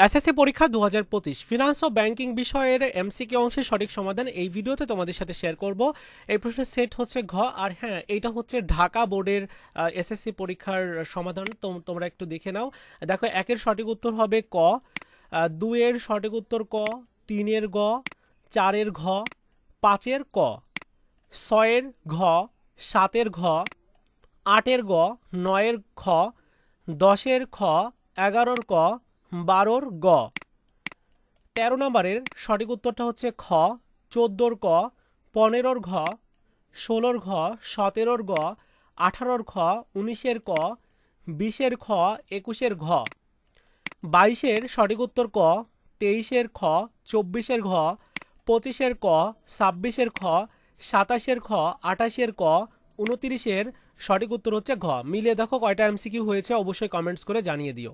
SSC পরীক্ষা দু হাজার পঁচিশ। ফিনান্স ও ব্যাংকিং বিষয়ের এমসিকিউ অংশের সঠিক সমাধান এই ভিডিওতে তোমাদের সাথে শেয়ার করব। এই প্রশ্নের সেট হচ্ছে ঘ আর হ্যাঁ এইটা হচ্ছে ঢাকা বোর্ডের এসএসসি পরীক্ষার সমাধান। তোমরা একটু দেখে নাও। দেখো একের সঠিক উত্তর হবে ক আহ, দুইয়ের সঠিক উত্তর ক তিনের গ চারের ঘ পাঁচের ক ছয়ের ঘ সাতের ঘ আটের গ নয়ের খ দশের খ এগারোর ক বারোর গ। তেরো নম্বরের সঠিক উত্তরটা হচ্ছে খ, চোদ্দোর ক, পনেরোর ঘ, ষোলোর ঘ, সতেরোর গ আঠারোর খ উনিশের ক, বিশের খ, একুশের ঘ। বাইশের সঠিক উত্তর ক, তেইশের খ, চব্বিশের ঘ, পঁচিশের ক, ছাব্বিশের খ, সাতাশের খ, আঠাশের ক, উনতিরিশের সঠিক উত্তর হচ্ছে ঘ। মিলিয়ে দেখো কয়টা এমসিকিউ হয়েছে, অবশ্যই কমেন্টস করে জানিয়ে দিও।